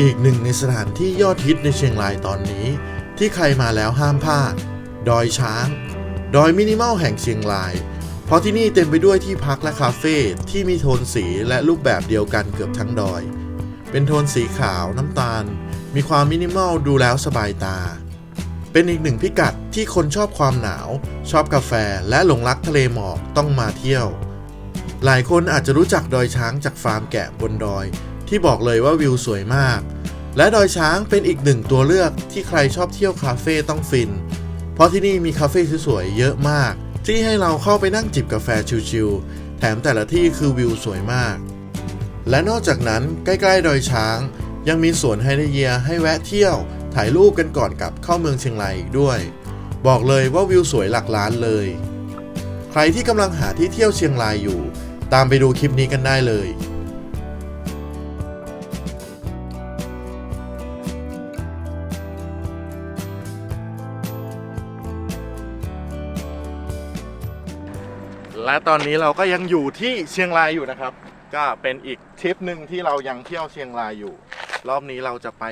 อีกหนึ่งในสถานที่ยอดฮิตในเชียงรายตอนนี้ ที่ใครมาแล้วห้ามพลาด ดอยช้าง ดอยมินิมอลแห่งเชียงราย เพราะที่นี่เต็มไปด้วยที่พักและคาเฟ่ที่มีโทนสีและรูปแบบเดียวกันเกือบทั้งดอย เป็นโทนสีขาวน้ำตาล มีความมินิมอลดูแล้วสบายตา เป็นอีกหนึ่งพิกัดที่คนชอบความหนาว ชอบกาแฟและหลงรักทะเลหมอกต้องมาเที่ยว หลายคนอาจจะรู้จักดอยช้างจากฟาร์มแกะบนดอย ที่บอกเลยว่าวิวสวยมาก และดอยช้างเป็นอีกหนึ่งตัวเลือกที่ใครชอบเที่ยวคาเฟ่ต้องฟิน เพราะที่นี่มีคาเฟ่สวยๆเยอะมาก ที่ให้เราเข้าไปนั่งจิบกาแฟชิลๆแถมแต่ละที่คือวิวสวยมาก และนอกจากนั้นใกล้ๆดอยช้าง ยังมีสวนไฮเดเยียให้แวะเที่ยว ถ่ายรูปกันก่อนกลับเข้าเมืองเชียงรายอีกด้วย บอกเลยว่าวิวสวยหลักล้านเลย ใครที่กำลังหาที่เที่ยวเชียงรายอยู่ ตามไปดูคลิปนี้กันได้เลย และตอนนี้เราก็ยังอยู่ที่เชียงรายอยู่นะครับ ก็เป็นอีกทริปหนึ่งที่เรายังเที่ยวเชียงรายอยู่ รอบนี้เราจะไป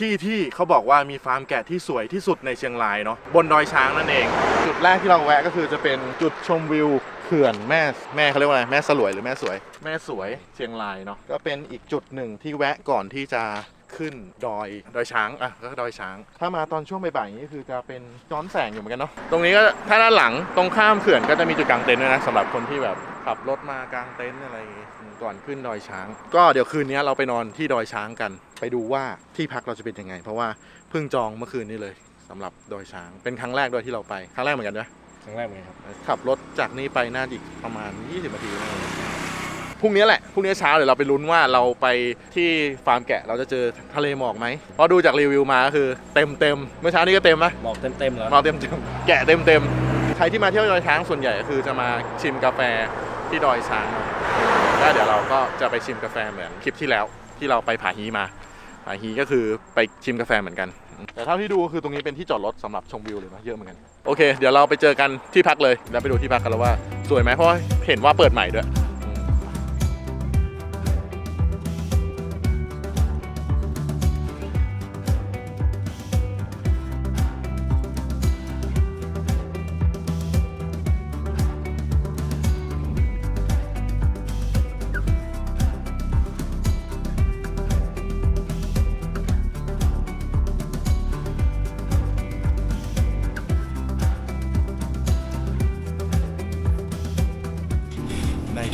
ที่ที่เขาบอกว่ามีฟาร์มแกะที่สวยที่สุดในเชียงรายเนาะบนดอยช้างนั่นเอง จุดแรกที่เราแวะก็คือจะเป็นจุดชมวิวเขื่อนแม่แม่เขาเรียกว่าอะไรแม่สลวยหรือแม่สวย แม่สวยเชียงรายเนาะก็เป็นอีกจุดหนึ่งที่แวะก่อนที่จะ ขึ้นดอยดอยช้างอะก็ดอยช้าง ถ้ามาตอนช่วงบ่ายๆอย่างนี้คือจะเป็นย้อนแสงอยู่เหมือนกันเนาะตรงนี้ก็ถ้าด้านหลังตรงข้ามเขื่อนก็จะมีจุดกางเต็นท์ด้วยนะสำหรับคนที่แบบขับรถมากางเต็นท์อะไรอย่างงี้อืมก่อนขึ้นดอยช้าง ก็เดี๋ยวคืนนี้เราไปนอนที่ดอยช้างกัน ไปดูว่าที่พักเราจะเป็นยังไง เพราะว่าเพิ่งจองเมื่อคืนนี้เลยสำหรับดอยช้าง เป็นครั้งแรกด้วยที่เราไปครั้งแรกเหมือนกันนะ ครั้งแรกเหมือนกันครับ ขับรถจากนี่ไปน่าจะอีกประมาณ 20นาทีนะ พรุ่งนี้แหละพรุ่งนี้เช้าเดี๋ยวเราไปลุ้นว่าเราไปที่ฟาร์มแกะเราจะเจอทะเลหมอกไหมเพราะดูจากรีวิวมาก็คือเต็มเต็มๆเมื่อเช้านี้ก็เต็มไหมบอกเต็มๆแล้วหมอกเต็มเต็มๆแกะเต็มเต็มๆใครที่มาเที่ยวดอยช้างส่วนใหญ่ก็คือจะมาชิมกาแฟที่ดอยช้างแล้วเดี๋ยวเราก็จะไปชิมกาแฟเหมือนคลิปที่แล้วที่เราไปผาฮีมาผาฮีก็คือไปชิมกาแฟเหมือนกัน แต่เท่าที่ดูคือตรงนี้เป็นที่จอดรถสำหรับชมวิวเลยนะเยอะเหมือนกันโอเค เดี๋ยวเราไปเจอกันที่พักเลยแล้วไปดูที่พักกันแล้วว่าสวยไหมเพราะว่าเห็นว่าเปิดใหม่ด้วย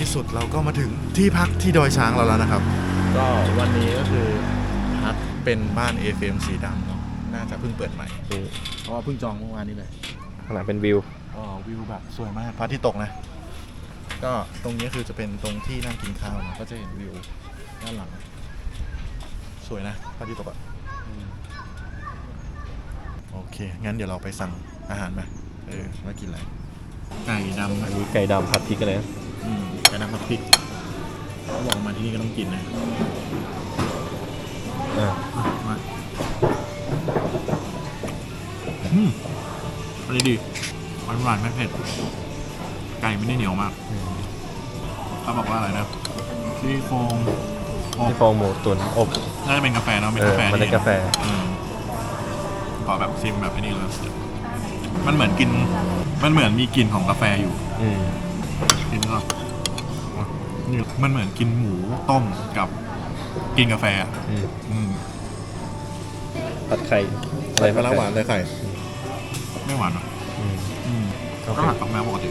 ที่สุดเราก็มาถึงที่พักที่ดอยช้างเราแล้วนะครับ ก็วันนี้ก็คือพักเป็นบ้าน FM สีดำเนาะน่าจะเพิ่งเปิดใหม่เพราะว่าเพิ่งจองเมื่อวานนี้เลยขนาดเป็นวิวก็วิวแบบสวยมากพระอาทิตย์ตกนะ ก็ตรงนี้คือจะเป็นตรงที่นั่งกินข้าวนะก็จะเห็นวิวด้านหลัง สวยนะพระอาทิตย์ตกอะโอเค งั้นเดี๋ยวเราไปสั่งอาหารมาเออว่ากินอะไรไก่ดำอันนี้ไก่ดำผัดพริกกันเลยนะ อืมไก่ดำผัดพริกเขาบอกมาที่นี่ก็ต้องกินนะอ่ามาอืมอันนี้ดีหวานหวานๆไม่เผ็ด ไก่ไม่ได้เหนียวมากเขาบอกว่าอะไรนะซี่โครงอที่บโครงหมูตุ๋นอบ น่าจะเป็นกาแฟเนาะเป็นเออกาแฟมันเป็นกาแฟ อืมขอแบบชิมแบบไอ้นี้เลยมันเหมือนกิน มันเหมือนมีกลิ่นของกาแฟอยู่ อืมกินก็นี่ มันเหมือนกินหมูต้มกับกินกาแฟอะอืม อืมผัดไข่อะไรมะระหวานเลยไข่ไม่หวานหรออืมอืมโอก็เคหักกับแมวปกติ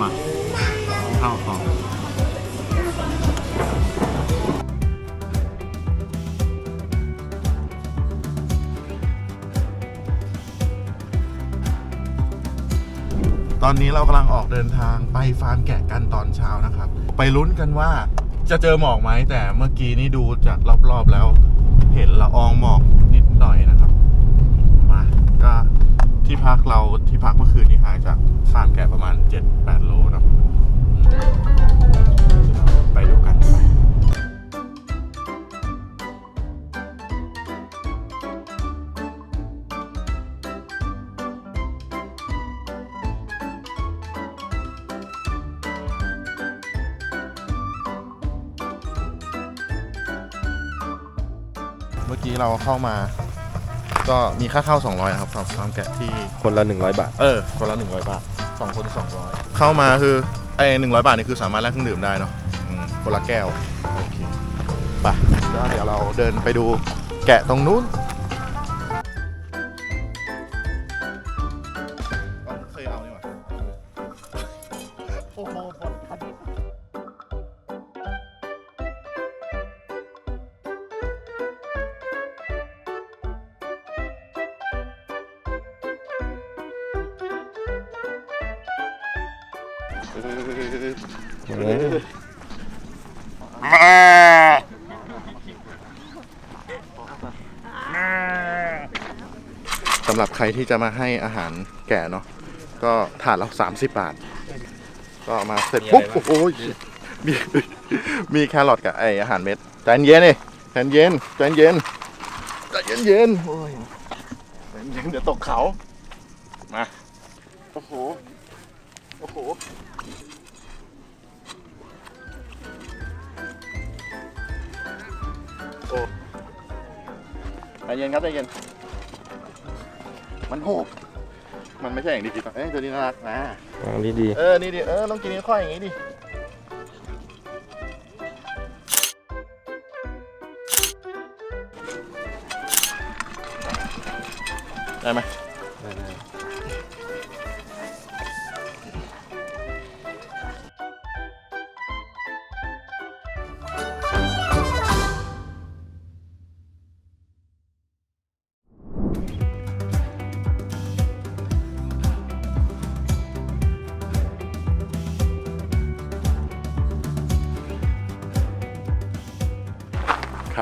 มาข้าวต่อ ตอนนี้เรากำลังออกเดินทางไปฟาร์มแกะกันตอนเช้านะครับ ไปลุ้นกันว่าจะเจอหมอกไหมแต่เมื่อกี้นี่ดูจากรอบๆแล้ว เห็นละอองหมอกนิดหน่อยนะครับ มาก็ที่พักเราที่พักเมื่อคืนนี้ห่างจากฟาร์มแกะประมาณ 7-8 โลนะไปดูกัน เมื่อกี้เราเข้ามา ก็มีค่าเข้า 200นะครับสำหรับฟาร์มแกะที่คนละ 100 บาท เออคนละ100บาทสองคน200 เข้ามาคือไอ้100บาทนี่คือสามารถแลกเครื่องดื่มได้เนาะอืมคนละแก้วโอเคไปก็เดี๋ยวเราเดินไปดูแกะตรงนู้นเคยเอานี่หว่าโอ้โห สำหรับใครที่จะมาให้อาหารแก่เนาะก็ถาดละ30บาท ก็เอามาเสร็จปุ๊บมีอะไรบ้างโอ้โหมีมีแครอทกับไออาหารเม็ดใจเย็นนี่ใจเย็นใจเย็นใจเย็นเย็นโอ้ยใจเย็นเดี๋ยวตกเขามาโอ้โหโอ้โห ใจเย็นครับใจเย็น มันโหกมันไม่ใช่อย่างที่คิดหรอกเอ้ยตัวนี้น่ารักนะอันนี้ดีเออ นี่ดิ เออ ต้องกินค่อยๆอย่างนี้ดิ ได้ไหม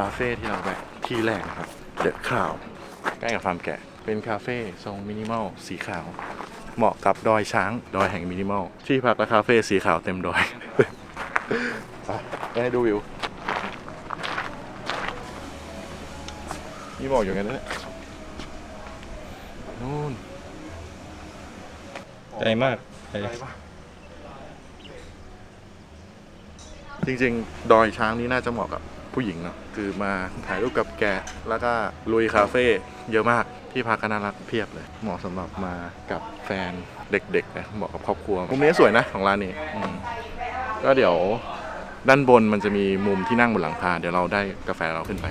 าเฟ่ที่เราแวะที่แรกนะครับเดอะข่าวใกล้กับฟาร์มแกะ เป็นคาเฟ่ทรงมินิมอลสีขาว เหมาะกับดอยช้างดอยแห่งมินิมอลที่พักและคาเฟ่สีขาวเต็มดอยไปให้ดูวิวนี่บอกอยู่ไงนะเนี่ยนู่นใจมากใจจริงๆ ดอยช้างนี่น่าจะเหมาะกับ ผู้หญิงเนาะคือมาถ่ายรูปกับแกะแล้วก็ลุยคาเฟ่เยอะมากที่พักก็น่ารักเพียบเลย เหมาะสำหรับมากับแฟนเด็กๆนะเหมาะกับครอบครัวมุมนี้สวยนะของร้านนี้ก็เดี๋ยวด้านบนมันจะมีมุมที่นั่งบนหลังคาเดี๋ยวเราได้กาแฟเราขึ้นไป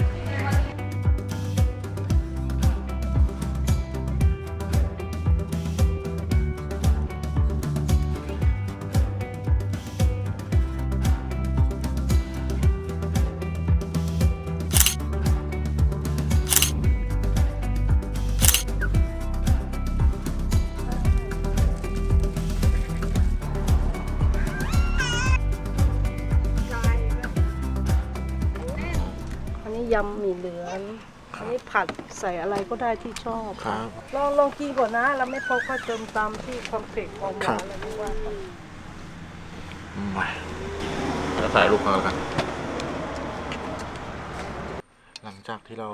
เหลืองอันนี้ผัดใส่อะไรก็ได้ที่ชอบครับ ลองลองกินก่อนนะ แล้วไม่พบก็เติมตามที่คอนเฟกความหครัวาบ นอะไรไม่ว่ากันมาแล้วถ่ายรูปกันแล้วกัน หลังจากที่เรา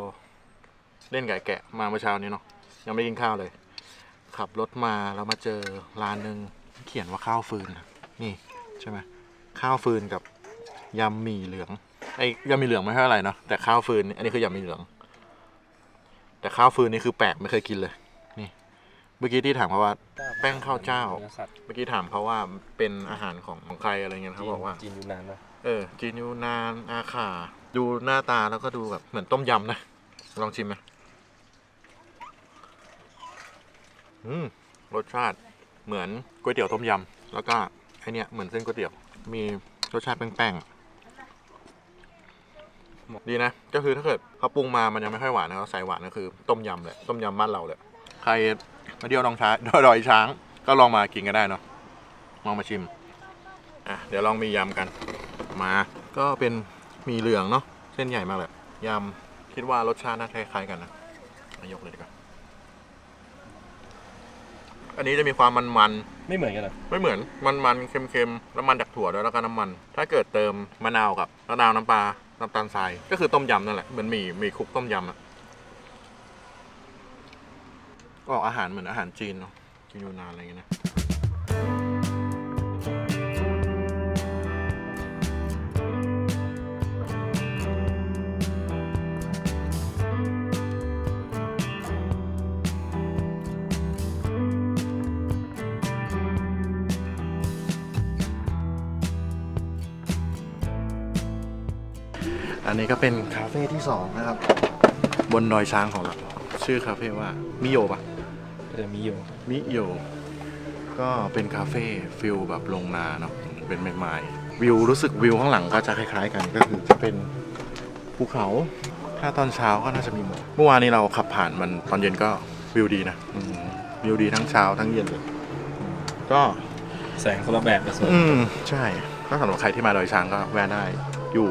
เล่นไก่แกะมาเมื่อเช้านี้เนาะยังไม่ได้กินข้าวเลย ขับรถมาแล้วมาเจอร้านหนึ่งเขียนว่าข้าวฟืนนะนี่ใช่ไหมข้าวฟืนกับยำหมี่เหลือง ไอ้ยำหมี่เหลืองไม่ใช่อะไรเนาะแต่ข้าวฟืนนี่อันนี้คือยำหมี่เหลือง แต่ข้าวฟืนนี่คือแปลกไม่เคยกินเลย นี่ เมื่อกี้ที่ถามเขาว่า แป้งข้าวเจ้านื้อสัตว์เมื่อกี้ถามเขาว่าเป็นอาหารของของใครอะไรเงี้ยเขาบอกว่า จีนอยู่นานปะเออจีนยูนานอาขาดูหน้าตาแล้วก็ดูแบบเหมือนต้มยำนะ ลองชิมไหมอืมรสชาติเหมือนก๋วยเตี๋ยวต้มยำแล้วก็ไอเนี้ยเหมือนเส้นก๋วยเตี๋ยว มีรสชาติแป้งๆ ดีนะ ก็คือถ้าเกิดเขาปรุงมามันยังไม่ค่อยหวานนะเขาใส่หวานก็คือ ต้มยำเลยต้มยำบ้านเราเลยใครมาเที่ยวดองช้างดอยช้าง ก็ลองมากินกันได้เนาะลองมาชิมอะเดี๋ยวลองมียำกัน มาก็เป็นหมีเหลืองเนาะเส้นใหญ่มากเลยยำคิดว่ารสชาติน่าคล้ายๆกันนะมายกเลยดีกว่าอันนี้จะมีความมันไม่เหมือนกันเหรอๆไม่เหมือนมันๆเค็มๆแล้วมันจากถั่วด้วยแล้วก็น้ำมัน ถ้าเกิดเติมมะนาวกับมะนาวน้ำปลา น้ำตาลทรายก็คือต้มยำนั่นแหละเหมือนหมี่หมี่คลุกต้มยำอะก็ออกอาหารเหมือนอาหารจีนเนาะจีนยูนานอะไรอย่างเงี้ยนะ นนี้ก็เป็นคาเฟ่ที่สองนะครับ บนดอยช้างของเรา ชื่อคาเฟ่ว่ามิโยปะเออมีอยู่มิโย ก็เป็นคาเฟ่ฟิลแบบลงนาเนาะเป็นใหม่ๆวิวรู้สึกวิวข้างหลังก็จะคล้ายๆกันก็คือจะเป็นภูเขา ถ้าตอนเช้าก็น่าจะมีหมอกเมื่อวานนี้เราขับผ่านมันตอนเย็นก็วิวดีนะอืมวิวดีทั้งเช้าทั้งเย็นเลยอืมก็ แสงคนละแบบกับสวนอืม ใช่ก็สำหรับใครที่มาดอยช้างก็แวะได้ อยู่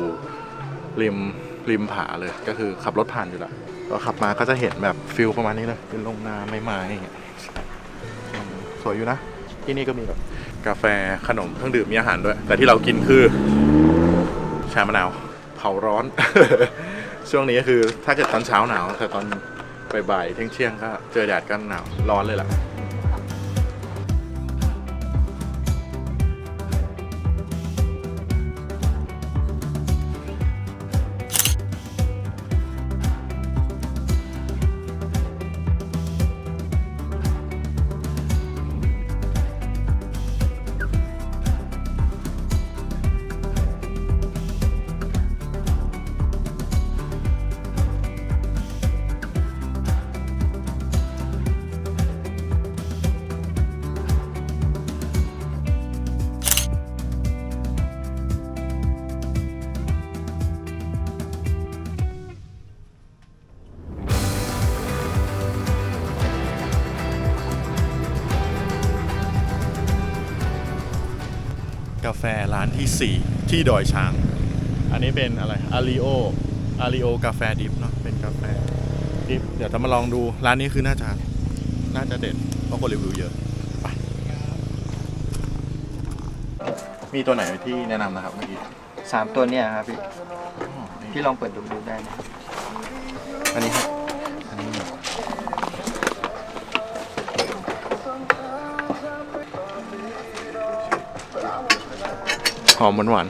ริมริมผาเลยก็คือขับรถผ่านอยู่ล้วก็ขับมาก็จะเห็นแบบฟิลประมาณนี้เลยเป็นลงนาไม้ๆอย่างเงี้ยสวยอยู่นะ ที่นี่ก็มีแบบกาแฟขนมเครื่องดื่มมีอาหารด้วย แต่ที่เรากินคือชามะนาว เผาร้อน ช่วงนี้ก็คือถ้าเกิดตอนเช้าหนาว แต่ตอนบ่ายๆเที่ยงเที่ยงๆก็เจอแดดก็หนาวร้อนเลยล่ะาแฟร้านที่ 4 ที่ดอยช้าง อันนี้เป็นอะไรอาริโออาริโอกาแฟดิฟเนาะเป็นกาแฟดิฟเดี๋ยวจะมาลองดูร้านนี้คือน่าจะน่าจะเด็ดเพราะคนรีวิวเยอะไปมีตัวไหนที่แนะนำนะครับเมื่อกี้สามตัวเนี่ยครับพี่อ๋อนี่พี่ลองเปิดดูดูได้นะอันนี้ครับ หอมหวาน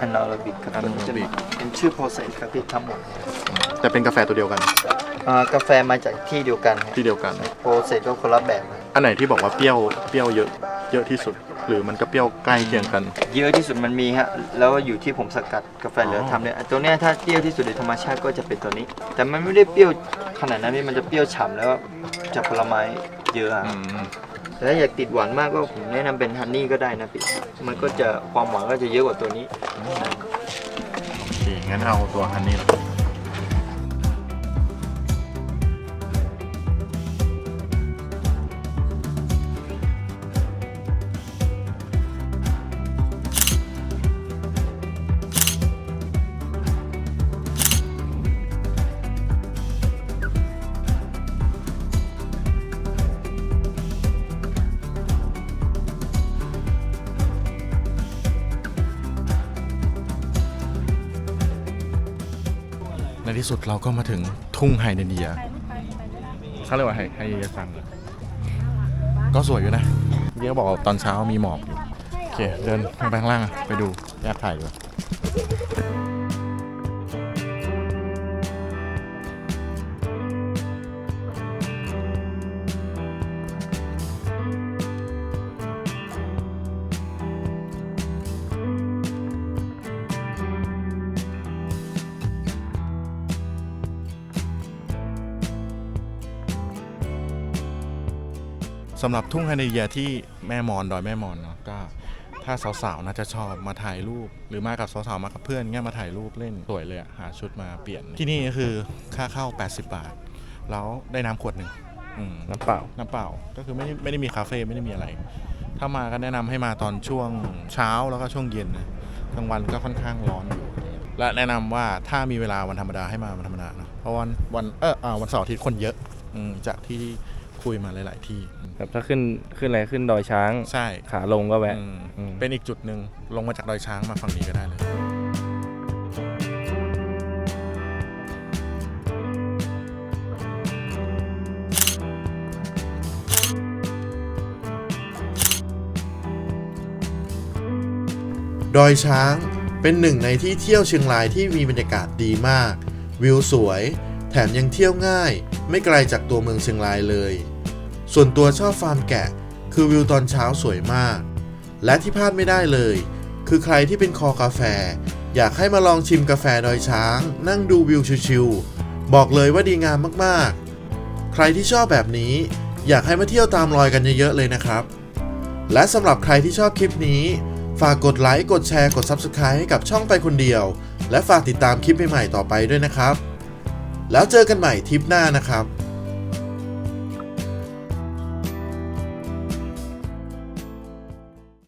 อันนาราบิกครับ Anaerabic เป็นชื่อโปรเซสครับพี่ทั้งหมดๆแต่เป็นกาแฟตัวเดียวกัน อ่ากาแฟมาจากที่เดียวกันครับที่เดียวกัน โปรเซสก็คนละแบบนะอันไหนที่บอกว่าเปรี้ยวเปรี้ยวเยอะ เยอะที่สุด หรือมันก็เปรี้ยวใกล้เคียงกัน เยอะที่สุดมันมีฮะแล้วอยู่ที่ผมสกัดกาแฟเหลืออ๋อทำเนี่ยตัวเนี้ยถ้าเปรี้ยวที่สุดในธรรมชาติก็จะเป็นตัวนี้ แต่มันไม่ได้เปรี้ยวขนาดนั้นพี่มันจะเปรี้ยวฉ่ำแล้วจากผลไม้เยอะอะอืมแต่ถ้าอยากติดหวานมากก็ผมแนะนำเป็นฮันนี่ก็ได้นะพี่มันก็จะความหวานก็จะเยอะกว่าตัวนี้โอเคงั้นเอาตัวฮันนี่ ที่สุดเราก็มาถึงทุ่งไฮเดเนียเขาเรียกว่าไฮไฮเดเนียซังก็สวยอยู่นะเดี๋ยวบอกตอนเช้ามีหมอกอยู่โอเค เดินลงไปข้างล่างไปดูอยากถ่ายด้วย สำหรับทุ่งไฮเดรเนียที่แม่มอนดอยแม่มอนเนาะก็ถ้าสาวๆน่าจะชอบมาถ่ายรูป หรือมากับสาวๆมากับเพื่อนเงี้ยมาถ่ายรูปเล่นสวยเลยอะหาชุดมาเปลี่ยน ที่นี่ก็คือค่าเข้า 80 บาท แล้วได้น้ำขวดหนึ่งอืมน้ำเปล่า น้ำเปล่าก็คือไม่ได้ไม่ได้มีคาเฟ่ไม่ได้มีอะไร ถ้ามาก็แนะนำให้มาตอนช่วงเช้าแล้วก็ช่วงเย็นนะกลางวันก็ค่อนข้างร้อนอยู่และแนะนำว่าถ้ามีเวลาวันธรรมดาให้มาวันธรรมดานะเพราะวันวันเอออาวันเสาร์อาทิตย์คนเยอะอืมจากที่ คุยมาหลาย ๆ ที่แบบถ้าขึ้นขึ้นอะไรขึ้นดอยช้าง ใช่ขาลงก็แวะ อืมอืม เป็นอีกจุดหนึ่งลงมาจากดอยช้างมาฝั่งนี้ก็ได้เลย ดอยช้างเป็นหนึ่งในที่เที่ยวเชียงรายที่มีบรรยากาศดีมาก วิวสวย แถมยังเที่ยวง่าย ไม่ไกลจากตัวเมืองเชียงรายเลย ส่วนตัวชอบฟาร์มแกะ คือวิวตอนเช้าสวยมาก และที่พลาดไม่ได้เลย คือใครที่เป็นคอกาแฟ อยากให้มาลองชิมกาแฟดอยช้าง นั่งดูวิวชิวๆบอกเลยว่าดีงามมากๆ ใครที่ชอบแบบนี้ อยากให้มาเที่ยวตามรอยกันเยอะๆเลยนะครับ และสำหรับใครที่ชอบคลิปนี้ ฝากกดไลค์กดแชร์กด Subscribe ให้กับช่องไปคนเดียว และฝากติดตามคลิปใหม่ๆต่อไปด้วยนะครับ แล้วเจอกันใหม่ทริปหน้านะครับ